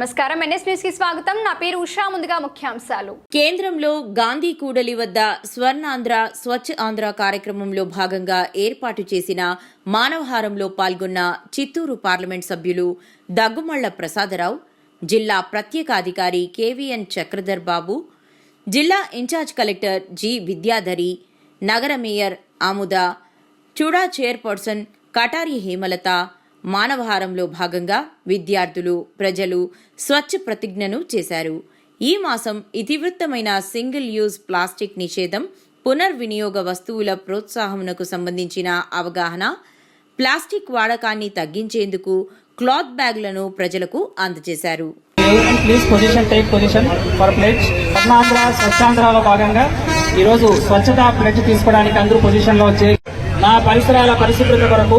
నమస్కారం. ఎన్ఎస్ న్యూస్కి స్వాగతం. నా పేరు ఉషా. ముందుగా ముఖ్యాంశాలు. కేంద్రంలో గాంధీ కూడలి వద్ద స్వర్ణాంధ్ర స్వచ్ఛ ఆంధ్ర కార్యక్రమంలో భాగంగా ఏర్పాటు చేసిన మానవహారంలో పాల్గొన్న చిత్తూరు పార్లమెంట్ సభ్యులు దగ్గుమళ్ళ ప్రసాదరావు జిల్లా ప్రత్యేకాధికారి కేవీఎన్ చక్రధర్ బాబు జిల్లా ఇన్ఛార్జ్ కలెక్టర్ జి విద్యాధరి నగర మేయర్ ఆముద చుడా చైర్పర్సన్ కటారి హేమలత మానవహారంలో భాగంగా విద్యార్థులు ప్రజలు స్వచ్ఛ ప్రతిజ్ఞను చేశారు. ఈ మాసం ఇతివృత్తమైన సింగిల్ యూజ్ ప్లాస్టిక్ నిషేధం పునర్వినియోగ వస్తువుల ప్రోత్సాహమునకు సంబంధించిన అవగాహన ప్లాస్టిక్ వాడకాన్ని తగ్గించేందుకు క్లాత్ బ్యాగులను ప్రజలకు అందజేశారు. Please position take position for Swarnandhra స్వచ్ఛాంధ్రలో భాగంగా ఈరోజు స్వచ్ఛత ప్లెడ్జ్ తీసుకోవడానికి అందరూ పొజిషన్లో వచ్చే నా పరిసరాల పరిశుభ్రత కొరకు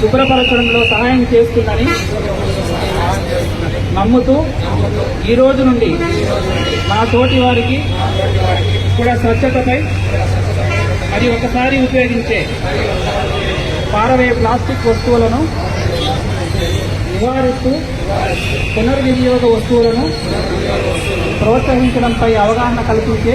శుభ్రపరచడంలో సహాయం చేస్తుందని నమ్ముతూ ఈ రోజు నుండి నా తోటి వారికి కూడా స్వచ్ఛతపై మరి ఒకసారి ఉపయోగించే పారవే ప్లాస్టిక్ వస్తువులను నివారిస్తూ పునర్వినియోగ వస్తువులను ప్రోత్సహించడంపై అవగాహన కల్పించే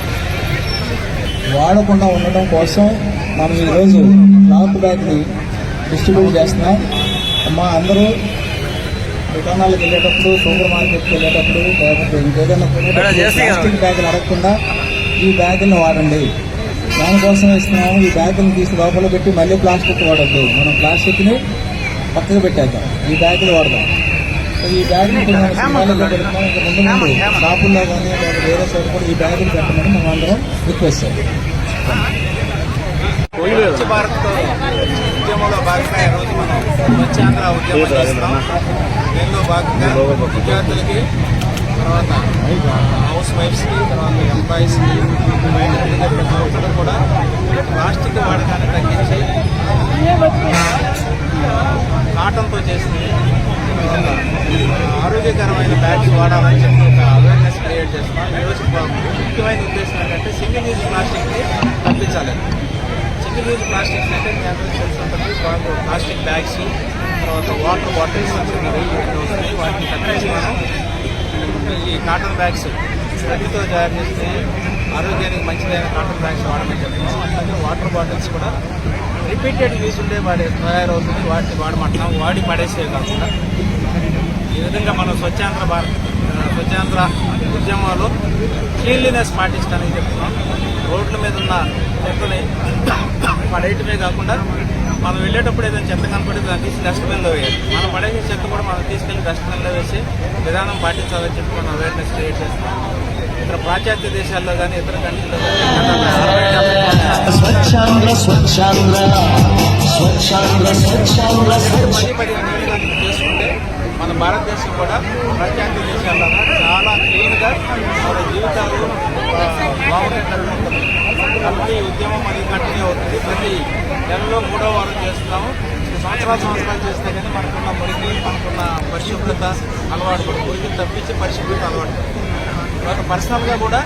వాడకుండా ఉండటం కోసం మనం ఈరోజు క్లాత్ బ్యాగ్ని డిస్ట్రిబ్యూట్ చేస్తున్నాం. మా అందరూ దుకాణాలకు వెళ్ళేటప్పుడు సూపర్ మార్కెట్కి వెళ్ళేటప్పుడు లేకపోతే ఇంకేదైనా ప్లాస్టిక్ బ్యాగులు అడగకుండా ఈ బ్యాగులను వాడండి. దానికోసం ఇస్తున్నాము. ఈ బ్యాగులను తీసి లోపల పెట్టి మళ్ళీ ప్లాస్టిక్ వాడద్దు. మనం ప్లాస్టిక్ని పక్కకు పెట్టేద్దాం. ఈ బ్యాగులు వాడదాం. ఈ బ్యాగులు ముందు ముందు షాపుల్లో కానీ లేదా వేరే సైడ్ కూడా ఈ బ్యాగులు పెట్టమని మనం అందరం రిక్వెస్ట్ చేస్తాం. స్వచ్ఛ భారత్ ఉద్యమంలో భాగంగా ఈరోజు మనం స్వచ్ఛాంధ్ర ఉద్యమం చేస్తున్నాం దీనిలో భాగంగా విద్యార్థులకి తర్వాత హౌస్ వైఫ్స్కి తర్వాత ఎంప్లాయీస్కి ప్రతి ఒక్కరు కూడా ప్లాస్టిక్ వాడకాన్ని తగ్గించి కాటన్తో చేసిన ఆరోగ్యకరమైన బ్యాగ్స్ వాడాలని చెప్పి ఒక అవేర్నెస్ క్రియేట్ చేస్తున్నాం ఈరోజు ముఖ్యమైన ఉద్దేశం ఏంటంటే సింగిల్ యూజ్ ప్లాస్టిక్ని తగ్గించాలి సింగిల్ యూజ్ ప్లాస్టిక్స్ అంటే మీ ప్లాస్టిక్ బ్యాగ్స్ తర్వాత వాటర్ బాటిల్స్ వస్తున్నాయి వాటిని తగ్గించి మనం ఈ కాటన్ బ్యాగ్స్ ప్రతితో తయారు చేస్తే ఆరోగ్యానికి మంచిదైన కాటన్ బ్యాగ్స్ వాడమని చెప్తున్నాం అలాగే వాటర్ బాటిల్స్ కూడా రిపీటెడ్ యూజ్ ఉండే వాడే తయారవుతుంది వాటిని వాడమంటున్నాం వాడి పడేసే కాకుండా ఈ విధంగా మనం స్వచ్ఛాంధ్ర భారత్ స్వచ్ఛాంధ్ర ఉద్యమంలో క్లీన్లీనెస్ పాటిస్తానని చెప్తున్నాం రోడ్ల మీద ఉన్న చెత్తని పడేయటమే కాకుండా మనం వెళ్ళేటప్పుడు ఏదైనా చెత్త కనపడితే దాన్ని తీసి డస్ట్బిన్లో వేయాలి. మనం పడేసే చెత్త కూడా మనం తీసుకెళ్ళి డస్ట్బిన్లో వేసి విధానం పాటించాలని చెప్పి మనం అవేర్నెస్ క్రియేట్ చేస్తున్నాం ఇతర పాశ్చాత్య దేశాల్లో కానీ ఇతర కంట్రీలో కానీ పది పదిహేను మన భారతదేశం కూడా ప్రత్యేక దేశాల్లో చాలా క్లీన్గా మన జీవితాలు ఆ, బాగుండేటట్టు ఉంటుంది. కాబట్టి ఉద్యమం అనేది కంటిన్యూ అవుతుంది. ప్రతి నెలలో మూడో వారం చేస్తున్నాము. సంవత్సరాలు సంవత్సరాలు చేస్తే కానీ మనకున్న మురికి మనకున్న పరిశుభ్రత అలవాటు పడుతుంది. మురికి తప్పించి పరిశుభ్రత అలవాటు పడుతుంది. పర్సనల్గా కూడా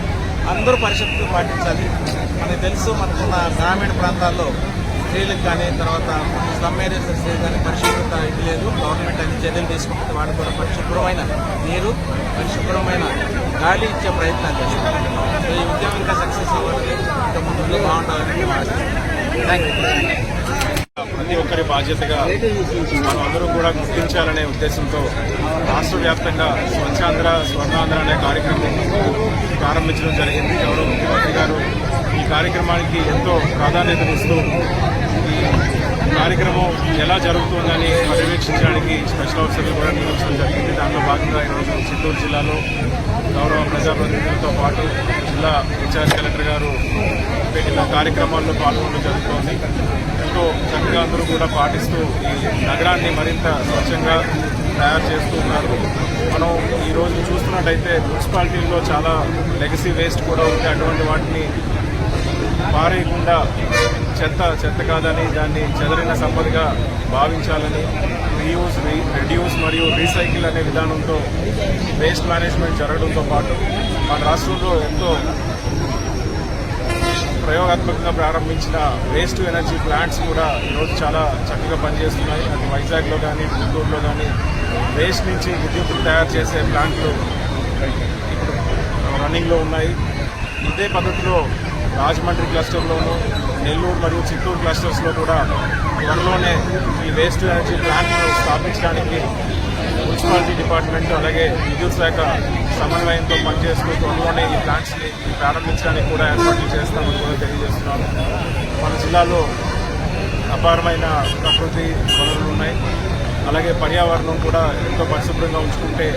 అందరూ పరిశుభ్రత పాటించాలి. మనకు తెలుసు మనకున్న గ్రామీణ ప్రాంతాల్లో స్త్రీలకు కానీ తర్వాత స్లమ్ ఏరియాస్ స్త్రీలకు కానీ పరిశుభ్రత ఇది లేదు. గవర్నమెంట్ అన్ని చర్యలు తీసుకుంటుంది వాటికి కూడా పరిశుభ్రమైన నీరు పరిశుభ్రమైన గాలి ఇచ్చే ప్రయత్నాలు చేస్తాం సో ఈ ఉద్యమం ఇంకా సక్సెస్ అవ్వాలని ఇంకా ముందులో బాగుండాలని థ్యాంక్ యూ ప్రతి ఒక్కరి బాధ్యతగా మనం అందరూ కూడా గుర్తించాలనే ఉద్దేశంతో రాష్ట్ర వ్యాప్తంగా స్వచ్ఛాంధ్ర స్వర్ణాంధ్ర అనే కార్యక్రమం ప్రారంభించడం జరిగింది. గౌరవ ముఖ్యమంత్రి గారు ఈ కార్యక్రమానికి ఎంతో ప్రాధాన్యతనిస్తూ కార్యక్రమం ఎలా జరుగుతుందని పర్యవేక్షించడానికి స్పెషల్ ఆఫీసర్లు కూడా నియమించడం జరిగింది. దానిలో భాగంగా ఈరోజు చిత్తూరు జిల్లాలో గౌరవ ప్రజాప్రతినిధులతో పాటు జిల్లా ఇన్ఛార్జ్ కలెక్టర్ గారు పెట్టిన కార్యక్రమాల్లో పాల్గొనడం జరుగుతోంది. ఎంతో చక్కగా అందరూ కూడా పాటిస్తూ ఈ నగరాన్ని మరింత స్వచ్ఛంగా తయారు చేస్తూ ఉన్నారు. మనం ఈరోజు చూస్తున్నట్టయితే మున్సిపాలిటీల్లో చాలా లెగసీ వేస్ట్ కూడా ఉంది. అటువంటి వాటిని పారేయకుండా చెత్త చెత్త కాదని దాన్ని చెదరిన సంపదగా భావించాలని రీయూస్ రెడ్యూస్ మరియు రీసైకిల్ అనే విధానంతో వేస్ట్ మేనేజ్మెంట్ జరగడంతో పాటు మన రాష్ట్రంలో ఎంతో ప్రయోగాత్మకంగా ప్రారంభించిన వేస్ట్ ఎనర్జీ ప్లాంట్స్ కూడా ఈరోజు చాలా చక్కగా పనిచేస్తున్నాయి. అది వైజాగ్లో కానీ గుంటూరులో కానీ వేస్ట్ నుంచి విద్యుత్ తయారు చేసే ప్లాంట్లు ఇప్పుడు రన్నింగ్లో ఉన్నాయి. ఇదే పద్ధతిలో రాజమండ్రి క్లస్టర్లోనూ నెల్లూరు మరియు చిత్తూరు క్లస్టర్స్లో కూడా త్వరలోనే ఈ వేస్ట్ ఎనర్జీ ప్లాంట్ను స్థాపించడానికి మున్సిపాలిటీ డిపార్ట్మెంట్ అలాగే విద్యుత్ శాఖ సమన్వయంతో పనిచేస్తూ త్వరలోనే ఈ ప్లాంట్స్ని ప్రారంభించడానికి కూడా ఏర్పాట్లు చేస్తామని కూడా తెలియజేస్తున్నాము మన జిల్లాలో అపారమైన ప్రకృతి వనరులు ఉన్నాయి. అలాగే పర్యావరణం కూడా ఎంతో పరిశుభ్రంగా ఉంచుకుంటే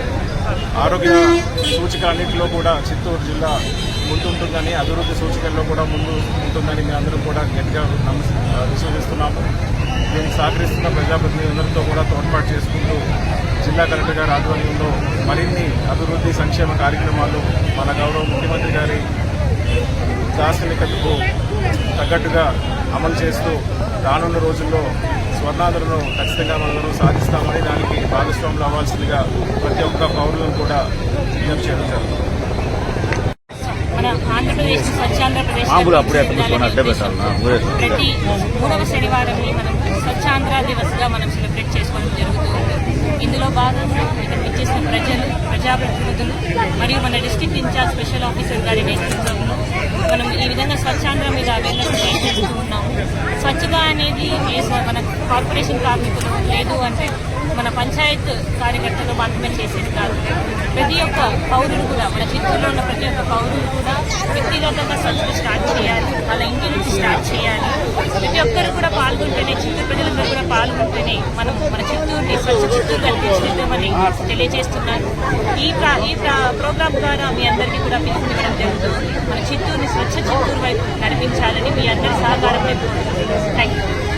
ఆరోగ్య సూచిక అన్నింటిలో కూడా చిత్తూరు జిల్లా ముందుంటుందని అభివృద్ధి సూచికల్లో కూడా ముందు ఉంటుందని మీ అందరూ కూడా గట్టిగా నమ్మ విశ్వసిస్తున్నాము. దీనికి సహకరిస్తున్న ప్రజాప్రతినిధులందరితో కూడా తోడ్పాటు చేసుకుంటూ జిల్లా కలెక్టర్ గారి ఆధ్వర్యంలో మరిన్ని అభివృద్ధి సంక్షేమ కార్యక్రమాలు మన గౌరవ ముఖ్యమంత్రి గారి దార్శనికతకు తగ్గట్టుగా అమలు చేస్తూ రానున్న రోజుల్లో స్వర్ణాంధ్రను ఖచ్చితంగా మనం సాధిస్తామని దానికి భాగస్వాములు అవ్వాల్సిందిగా ప్రతి ఒక్క పౌరులను కూడా విజ్ఞప్తి చేయడం జరుగుతుంది మన ఆంధ్రప్రదేశ్ స్వచ్ఛాంధ్రప్రదేశ్ ప్రతి మూడవ శనివారంని మనం స్వచ్ఛాంధ్ర దివస్గా మనం సెలబ్రేట్ చేసుకోవడం జరుగుతుంది. ఇందులో భాగంగా ఇక్కడ విచ్చేసిన ప్రజలు ప్రజాప్రతినిధులు మరియు మన డిస్ట్రిక్ట్ ఇన్ఛార్జ్ స్పెషల్ ఆఫీసర్ గారి నేతృత్వంలో మనం ఈ విధంగా స్వచ్ఛాంధ్ర మీద అవేర్నెస్ చేస్తూ ఉన్నాము. స్వచ్ఛత అనేది ఏ కార్పొరేషన్ కార్మికులు లేదు అంటే మన పంచాయత్ కార్యకర్తలు మాత్రమే చేసేది కాదు. ప్రతి ఒక్క పౌరులు కూడా మన చిత్తూరులో ఉన్న ప్రతి ఒక్క పౌరులు కూడా వ్యక్తిగతంగా సంస్థలు స్టార్ట్ చేయాలి వాళ్ళ ఇంటి నుంచి స్టార్ట్ చేయాలి. ప్రతి ఒక్కరు కూడా పాల్గొంటేనే చిత్తూరు ప్రజలందరూ కూడా పాల్గొంటేనే మనం మన చిత్తూరుని స్వచ్ఛ చిత్తూరు కల్పించలేమని తెలియజేస్తున్నారు. ఈ ప్రా ఈ ప్రా- ప్రోగ్రాం ద్వారా మీ అందరికీ కూడా పిలుపునివ్వడం జరుగుతుంది. మన చిత్తూరుని స్వచ్ఛ చిత్తూరు వైపు నడిపించాలని మీ అందరి సహకారం థ్యాంక్ యూ